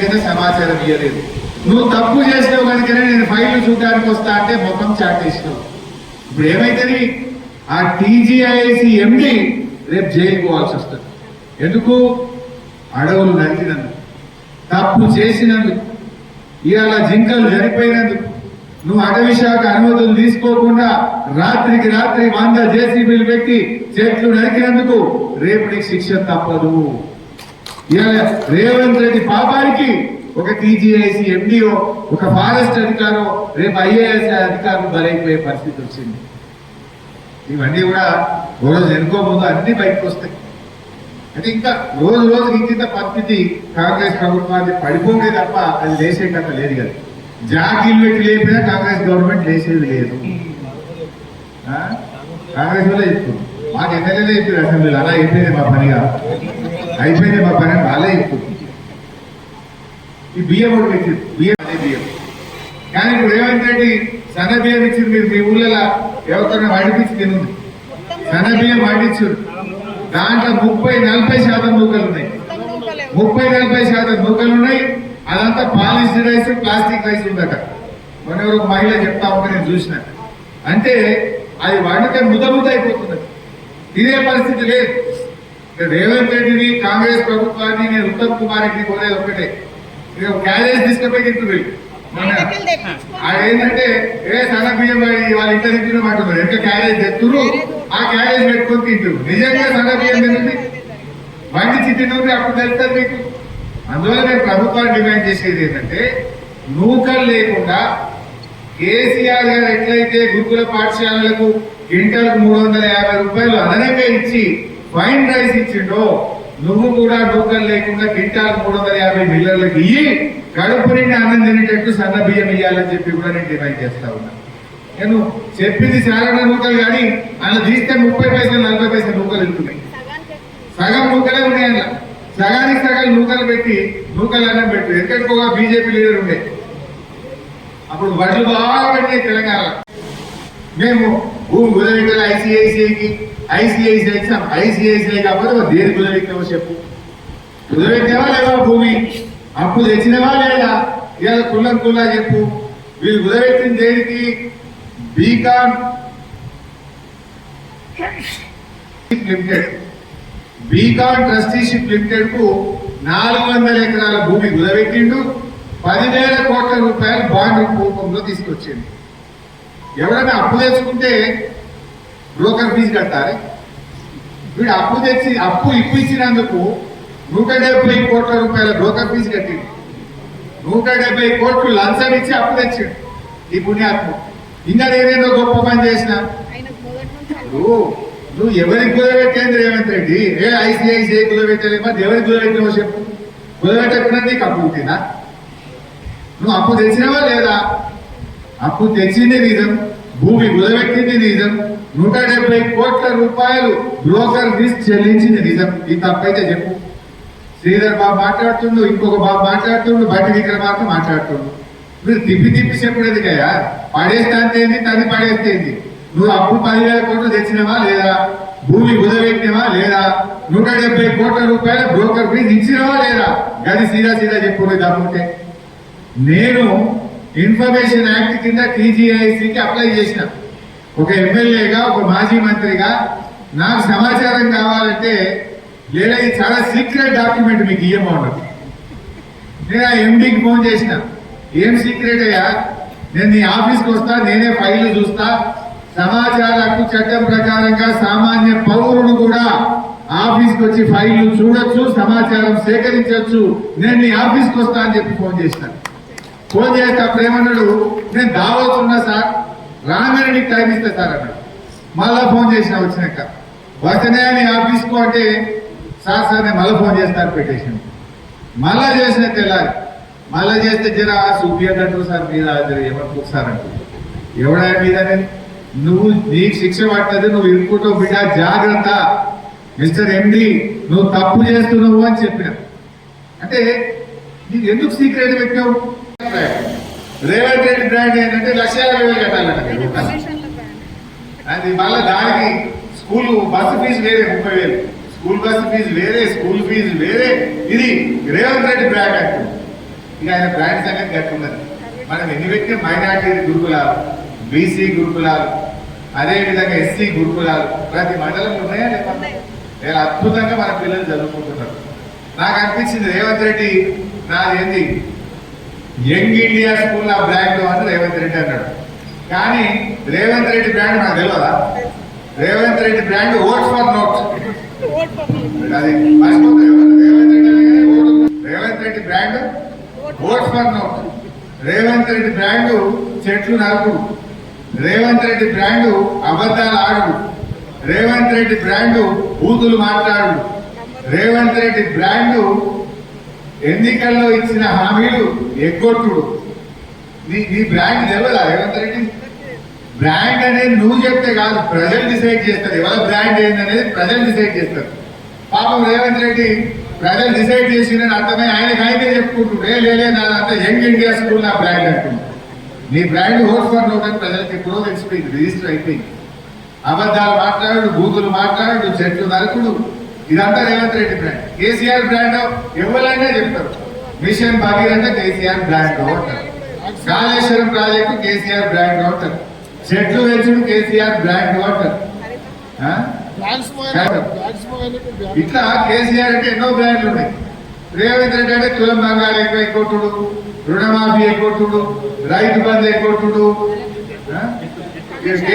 కింద సమాచారం ఇవ్వలేదు నువ్వు తప్పు చేసినావు కనుకనే నేను ఫైల్ చూడడానికి వస్తా అంటే ముఖం చాటేసినావు ఇప్పుడు ఏమైతుంది? ఆ టీజీఐసి ఎండి రేపు జైలు పోవాల్సి వస్తుంది. ఎందుకు? అడవులు నరికినందుకు. తప్పు చేసినందుకు. ఇవాళ జింకలు చనిపోయినందుకు. నువ్వు అటవీ శాఖ అనుమతులు తీసుకోకుండా రాత్రికి రాత్రి వంద జేసీబీలు పెట్టి చెట్లు నరికినందుకు రేపు నీకు శిక్ష తప్పదు. రేవంత్ రెడ్డి పాపానికి ఒక టీజీఐసి ఎండిఓ ఒక ఫారెస్ట్ అధికారో రేపు ఐఏఎస్ అధికారులు బలైపోయే పరిస్థితి వచ్చింది. ఇవన్నీ కూడా రోజు ఎన్నుకోబోదు అన్ని బయటకు వస్తాయి. అంటే ఇంకా రోజు రోజు ఇంకింత పరిస్థితి కాంగ్రెస్ ప్రభుత్వాన్ని పడిపోతే తప్ప అది లేసే కథ లేదు కదా. జాకీలు పెట్టి లేపినా కాంగ్రెస్ గవర్నమెంట్ లేసేది లేదు. ఆ? కాంగ్రెస్ వల్ల చెప్తుంది మాకు ఎమ్మెల్యేలే చెప్పారు అసెంబ్లీలో అలా చెప్పేది మా పనిగా. అయిపోయింది మా పని అని వాళ్ళే ఈ బియ్యం కూడా పెట్టింది బియ్యం అదే బియ్యం. కానీ ఇప్పుడు రేవంత్ సన్న బియ్యం ఇచ్చింది మీరు మీ ఊళ్ళలో ఎవరికైనా వడిపించి తినుంది సన్న బియ్యం వడ్డించారు దాంట్లో ముప్పై నలభై శాతం నూకలు ఉన్నాయి. ముప్పై నలభై శాతం నూకలు ఉన్నాయి. అదంతా పాలిష్డ్ రైస్ ప్లాస్టిక్ రైస్ ఉందట. మన ఒక మహిళ చెప్తా ఉంటే నేను చూసిన. అంటే అది వాడితే ముద ముద అయిపోతున్నది. ఇదే పరిస్థితి లేదు. రేవంత్ రెడ్డిని కాంగ్రెస్ ప్రభుత్వాన్ని నేను ఉత్తమ్ కుమార్ రెడ్డిని కోరేది ఒక క్యారేజ్ తీసుకుపోయి ఏంటంటే ఏ సన్న బియ్యం వాళ్ళ ఇంట్లో తింటున్నాం అంటున్నారు ఎంత క్యారేజ్ తెస్తున్నారు ఆ క్యారేజ్ పెట్టుకొని తింటున్నారు నిజంగా సన్న బియ్యం తింటుంది? వంటి చిట్టినూరి అప్పుడు తెలుస్తుంది మీకు. అందువల్ల నేను ప్రభుత్వాన్ని డిమాండ్ చేసేది ఏంటంటే నూకలు లేకుండా కేసీఆర్ గారు ఎట్లయితే గురుకుల పాఠశాలలకు క్వింటల్కు మూడు వందల యాభై రూపాయలు అదనంగా ఇచ్చి ఫైన్ రైస్ ఇచ్చిండో నువ్వు కూడా నూకలు లేకుండా కింటాల్ మూడు వందల యాభై బిల్లర్లకు ఇయ్యి కడుపు నిండి అన్నం తినేటట్టు సన్న బియ్యం ఇయ్యాలని చెప్పి కూడా నేను డిమాండ్ చేస్తా ఉన్నా. నేను చెప్పింది చాలా నూకలు కానీ అలా తీస్తే ముప్పై పైసలు నలభై పైసలు నూకలు వెళ్తున్నాయి సగం నూకలే ఉన్నాయి అలా. సగానికి సగాలు నూకలు పెట్టి నూకలు అన్నం పెట్టు. ఎక్కడికోగా బీజేపీ లీడర్ ఉండే. అప్పుడు వడ్లు బాగా పెట్టినాయి తెలంగాణ మేము భూమి కుదవికలు ఐసిఐసిఐకి ఐసిఐసిఐ ఇచ్చాం ఐసిఐసిఐ కాకపోతే దేని కుదవిక్తామో చెప్పు. కుదవిక్తావా లేదా భూమి? అప్పు తెచ్చినవా లేదా? ఇవాళ కుల్లం కుల్లా చెప్పు. వీళ్ళు కుదవెట్టింది దేనికి? బీకామ్ లిమిటెడ్ బీకాన్ ట్రస్టీషిప్ లిమిటెడ్కు నాలుగు వందల ఎకరాల భూమి కుదబెట్టిండు పదివేల కోట్ల రూపాయలు బాండ్ రూపంలో తీసుకొచ్చింది ఎవరైనా అప్పు తెచ్చుకుంటే బ్రోకర్ ఫీజు కట్టాలి వీడు అప్పు తెచ్చి అప్పు ఇప్పు ఇచ్చినందుకు నూట డెబ్బై కోట్ల రూపాయల బ్రోకర్ ఫీజు కట్టిండు. నూట డెబ్బై కోట్లు లంచం ఇచ్చి అప్పు తెచ్చిండు ఈ పుణ్యాత్మ ఇంకా నేనేదో గొప్ప పని చేసిన? నువ్వు నువ్వు ఎవరికి కుదబెట్టేంది రేవంత్ రెడ్డి? ఏ ఐసిఐసిఐ కుదబెట్టలేమో ఎవరికి కుదబెట్టినవో చెప్పు. కుదబెట్టకుండా నీకు అప్పు పుట్టిందా నువ్వు అప్పు తెచ్చినావా లేదా? అప్పు తెచ్చింది నిజం భూమి కుదబెట్టింది నిజం నూట డెబ్బై కోట్ల రూపాయలు బ్రోకర్ ఫీజు చెల్లించింది నిజం. ఈ తప్పైతే చెప్పు. శ్రీధర్ బాబు మాట్లాడుతుండు ఇంకొక బాబు మాట్లాడుతుండు బయట విక్రమార్క మాట్లాడుతుండు. మీరు తిప్పి తిప్పి చెప్పలేదు కదా పడేస్తే అంతేంది తది పడేస్తేంది నువ్వు అప్పు పదివేల కోట్లు తెచ్చినవా లేదా? భూమి కుదబెట్టినవా లేదా? నూట డెబ్బై కోట్ల రూపాయల బ్రోకర్ ఫీజు ఇచ్చినవా లేదా? గది సీదా సీదా చెప్పు దమ్ముంటే నేను ఇన్ఫర్మేషన్ యాక్ట్ కింద టీజీఐసికి అప్లై చేసిన. ఒక ఎమ్మెల్యేగా ఒక మాజీ మంత్రిగా నాకు సమాచారం కావాలంటే లేదా ఇది చాలా సీక్రెట్ డాక్యుమెంట్ మీకు ఇయ్యమన్నది నేను ఆ ఎండీకి ఫోన్ చేసిన. ఏం సీక్రెట్ అయ్యా? నేను నీ ఆఫీస్కి వస్తా నేనే ఫైల్ చూస్తా. సమాచార హక్కు చట్టం ప్రకారంగా సామాన్య పౌరుడు కూడా ఆఫీస్కి వచ్చి ఫైల్ చూడొచ్చు సమాచారం సేకరించవచ్చు నేను నీ ఆఫీస్కి వస్తా అని చెప్పి ఫోన్ చేసినాను ఫోన్ చేస్తే అప్పుడు ఏమన్నాడు నేను దావతున్నా సార్ రాగానే నీకు టైం ఇస్తా సార్ అన్నాడు. మళ్ళా ఫోన్ చేసిన వచ్చినాక వస్తనే నీ ఆఫీస్కు అంటే సార్ సార్ నేను మళ్ళీ ఫోన్ చేస్తాను పెట్టేసాను మళ్ళా చేసిన తెల్లారి మళ్ళా చేస్తే జర చూపించదంటారు సార్ మీద ఎవరికి సార్ అంటారు ఎవడా మీద నువ్వు నీకు శిక్ష పట్టదు నువ్వు ఇరుక్కుంటావు బిడ్డ జాగ్రత్త. మిస్టర్ ఎండి నువ్వు తప్పు చేస్తున్నావు అని చెప్పిన అంటే నీకు ఎందుకు సీక్రెట్ పెట్టావు రేవంత్ రెడ్డి బ్రాండ్ ఏంటంటే లక్ష యాభై వేలు కట్టాలంట. అది మళ్ళీ దానికి స్కూల్ బస్సు ఫీజు వేరే ముప్పై వేలు. స్కూల్ బస్సు ఫీజు వేరే స్కూల్ ఫీజు వేరే. ఇది రేవంత్ రెడ్డి బ్రాండ్ అంటుంది ఇక ఆయన బ్రాండ్ సంగతి గట్టున్నది మనం ఎన్ని పెట్టిన మైనార్టీ గురుకులాలు బీసీ గురుకులాలు అదే విధంగా ఎస్సీ గురుకులాలు ప్రతి మండలం ఉన్నాయా? నేను అద్భుతంగా మన పిల్లలు చదువుకుంటున్నారు. నాకు అనిపించింది రేవంత్ రెడ్డి నాది ఏంది? యంగ్ ఇండియా స్కూల్ ఆ బ్రాండ్ అని రేవంత్ రెడ్డి అన్నాడు. కానీ రేవంత్ రెడ్డి బ్రాండ్ నాకు తెలియదా Revanth Reddy brand vote for note. అది Revanth Reddy Revanth Reddy brand vote for note. Revanth Reddy brand చెట్లు నరుకుడు రేవంత్ రెడ్డి బ్రాండ్ అబద్ధాలు ఆడు రేవంత్ రెడ్డి బ్రాండ్ బూతులు మాట్లాడు రేవంత్ రెడ్డి బ్రాండ్ ఎన్నికల్లో ఇచ్చిన హామీలు ఎగ్గొట్టుడు. నీ నీ బ్రాండ్ తెలియదా రేవంత్ రెడ్డి? బ్రాండ్ అనేది నువ్వు చెప్తే కాదు ప్రజలు డిసైడ్ చేస్తారు. ఎవరి బ్రాండ్ ఏందనేది ప్రజలు డిసైడ్ చేస్తారు. పాపం రేవంత్ రెడ్డి ప్రజలు డిసైడ్ చేసిందని అర్థమై ఆయనకి ఆయనే చెప్పుకుంటుండే లేలే నాదంతా యంగ్ ఇండియా స్కూల్ నా బ్రాండ్ అంటుంది నీ బ్రాండ్ ఓట్ ఫర్ నోట్ అని ప్రజలకు ఎప్పుడో తెలిసిపోయింది రిజిస్టర్ అయిపోయింది. అబద్ధాలు మాట్లాడు బూతులు మాట్లాడు చెట్లు నరకుడు. ఇదంతా Revanth Reddy brand KCR brand ఎవరైనా చెప్తారు. మిషన్ భగీరథ కేసీఆర్ బ్రాండ్ అంటారు. కాళేశ్వరం ప్రాజెక్టు కేసీఆర్ బ్రాండ్ అంటారు. చెట్లు పెంచుడు కేసీఆర్ బ్రాండ్ అంటారు? ఇట్లా కేసీఆర్ అంటే ఎన్నో బ్రాండ్లు ఉన్నాయి. రేవంత్ రెడ్డి అంటే తులం బంగారు ఎక్కువ రుణమాఫీ ఎక్కొట్టుడు రైతు బంధు ఎక్కొట్టుడు ఆ?